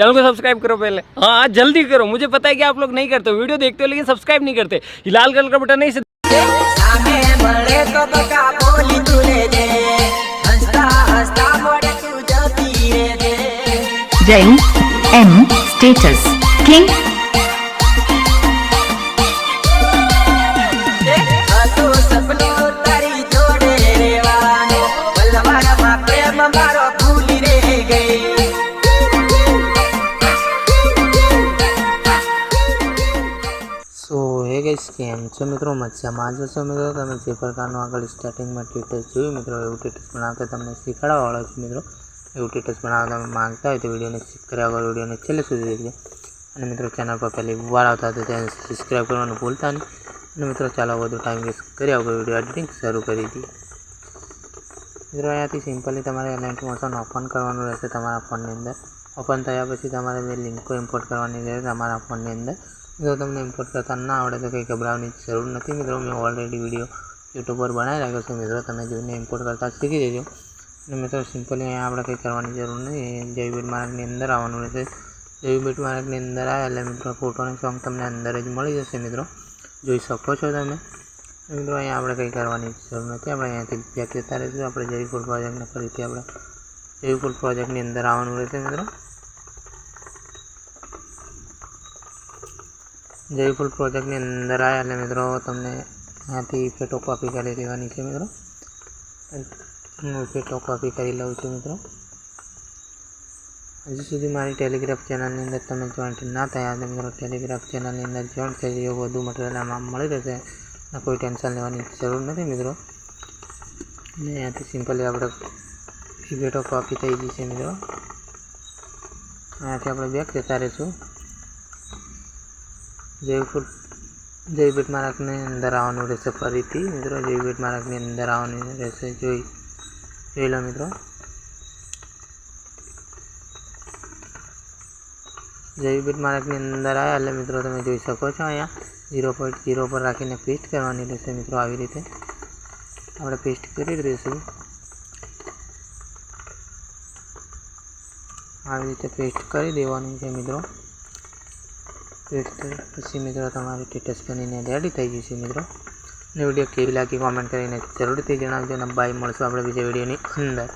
Channel को subscribe करो पहले। हाँ जल्दी करो। मुझे पता है कि आप लोग नहीं करते वीडियो देखते हो लेकिन सब्सक्राइब नहीं करते। लाल कलर का बटन नहीं जय एम स्टेटस किंग હે કેમ છે મિત્રો? મજામાં જ છો મિત્રો? તમે જે પ્રકારનું આગળ સ્ટાર્ટિંગમાં ટેટસ જોયું મિત્રો, એવું ટેટસ બનાવતા તમને શીખવાડવાવાળો છું મિત્રો. એવું ટેટસ બનાવવા તમે માંગતા હોય તો વિડીયોને શીખ કર્યા વગર વિડીયોને છેલ્લે સુધી દેખજો. અને મિત્રો ચેનલ પર પહેલી વાર આવતા તો તેને સબસ્ક્રાઈબ કરવાનું ભૂલતા નહીં. અને મિત્રો, ચાલો વધુ ટાઈમ વેસ્ટ કર્યા વગર વીડિયો એડિટિંગ શરૂ કરી દઈએ. મિત્રો, અહીંયાથી સિમ્પલી તમારે એલેન્ટ મોશન ઓપન કરવાનું રહેશે તમારા ફોનની અંદર. ઓપન થયા પછી તમારે બે લિંકો ઇમ્પોર્ટ કરવાની રહેશે તમારા ફોનની અંદર. જો તમને ઇમ્પોર્ટ કરતા ના આવડે તો કંઈ ગભરાવાની જરૂર નથી મિત્રો, મેં ઓલરેડી વીડિયો યુટ્યુબ પર બનાવી રાખ્યો છે. મિત્રો, તમે જોઈને ઇમ્પોર્ટ કરતા શીખી જજો. અને મિત્રો સિમ્પલી અહીંયા આપણે કંઈ કરવાની જરૂર નહીં જયબીટ માર્કની અંદર આવવાનું રહેશે. જયબીટ માર્કની અંદર આવે એટલે મિત્રો ફોટો અને સોંગ તમને અંદર જ મળી જશે મિત્રો. જોઈ શકો છો તમે. મિત્રો, અહીંયા આપણે કંઈ કરવાની જરૂર નથી. આપણે અહીંયાથી બેક જતા રહીશું આપણે જયફૂલ પ્રોજેક્ટને ફરીથી આપણે જયફૂલ પ્રોજેક્ટની અંદર આવવાનું રહેશે મિત્રો. જયફૂલ પ્રોજેક્ટની અંદર આવ્યા એટલે મિત્રો તમને અહીંયાથી ફેટો કોપી કરી દેવાની છે મિત્રો. હું ફેટો કોપી કરી લઉં છું મિત્રો. હજી સુધી મારી ટેલિગ્રાફ ચેનલની અંદર તમે જોઈન્ટ ના થયા તો મિત્રો ટેલિગ્રાફ ચેનલની અંદર જોઈન્ટ થઈ જઈએ વધુ મટીરિયલ આમાં મળી રહેશે. અને કોઈ ટેન્શન લેવાની જરૂર નથી મિત્રો. અને અહીંયાથી સિમ્પલી આપણે ફેટો કોપી થઈ જશે મિત્રો. અહીંયાથી આપણે બેક જતા રહીશું. જયફૂલ જયબીટ માર્કની અંદર આવવાનું રહેશે ફરીથી. મિત્રો જયબીટ માર્કની અંદર આવવાનું રહેશે. જોઈ જોઈ લો મિત્રો. જયબીટ માર્કની અંદર આવ્યા એટલે મિત્રો તમે જોઈ શકો છો અહીંયા ઝીરો પોઈન્ટ ઝીરો પર રાખીને પેસ્ટ કરવાની રહેશે મિત્રો આવી રીતે. આપણે પેસ્ટ કરી દઈશું આવી રીતે પેસ્ટ કરી દેવાનું છે મિત્રો. પેસ્ટ પછી મિત્રો તમારી સ્ટેટસ બનીને રેડી થઈ જશે મિત્રો અને વીડિયો કેવી લાગી કોમેન્ટ કરીને જરૂરથી જણાવજો અને બાય મળશું આપણે બીજા વિડીયોની અંદર